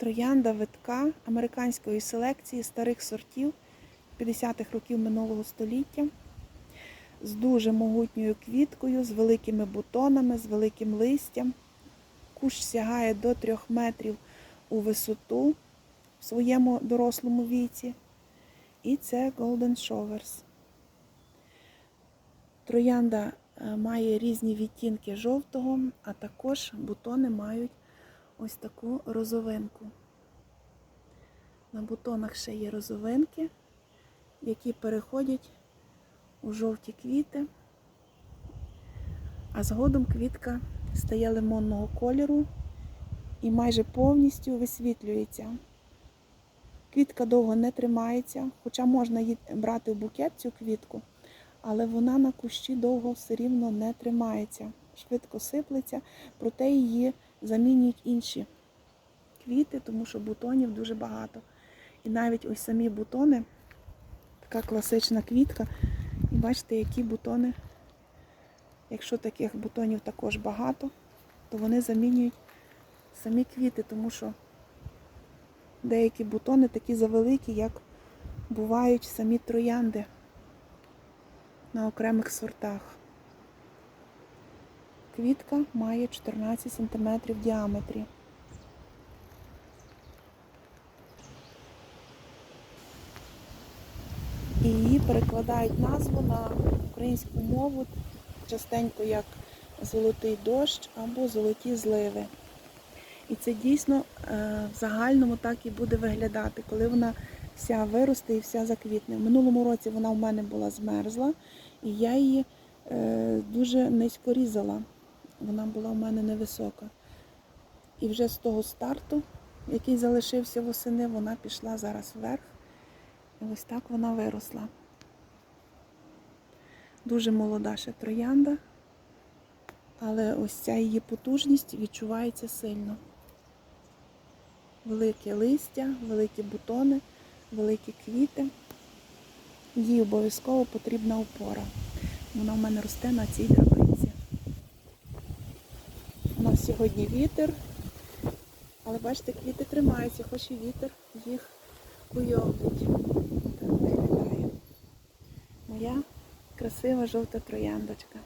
Троянда витка американської селекції старих сортів 50-х років минулого століття. З дуже могутньою квіткою, з великими бутонами, з великим листям. Кущ сягає до 3 метрів у висоту в своєму дорослому віці. І це Golden Showers. Троянда е, має різні відтінки жовтого, а також бутони мають ось таку розовинку. На бутонах ще є розовинки, які переходять у жовті квіти, а згодом квітка стає лимонного кольору і майже повністю висвітлюється. Квітка довго не тримається, хоча можна її брати в букет цю квітку, але вона на кущі довго все рівно не тримається, швидко сиплеться, проте її замінюють інші квіти, тому що бутонів дуже багато. І навіть ось самі бутони, така класична квітка. І бачите, які бутони, якщо таких бутонів також багато, то вони замінюють самі квіти, тому що деякі бутони такі завеликі, як бувають самі троянди на окремих сортах. Квітка має 14 см в діаметрі. І її перекладають назву на українську мову частенько як золотий дощ або золоті зливи. І це дійсно е, в загальному так і буде виглядати, коли вона вся виросте і вся заквітне. В минулому році вона в мене була змерзла, і я її е, дуже низько різала. Вона була в мене невисока. І вже з того старту, який залишився восени, вона пішла зараз вверх. І ось так вона виросла. Дуже молода ще троянда, але ось ця її потужність відчувається сильно. Велике листя, великі бутони, великі квіти. Їй обов'язково потрібна опора. Вона в мене росте на цій драбинці. У нас сьогодні вітер, але бачите, квіти тримаються, хоч і вітер їх куйовдить. Так виглядає. Моя красива жовта трояндочка.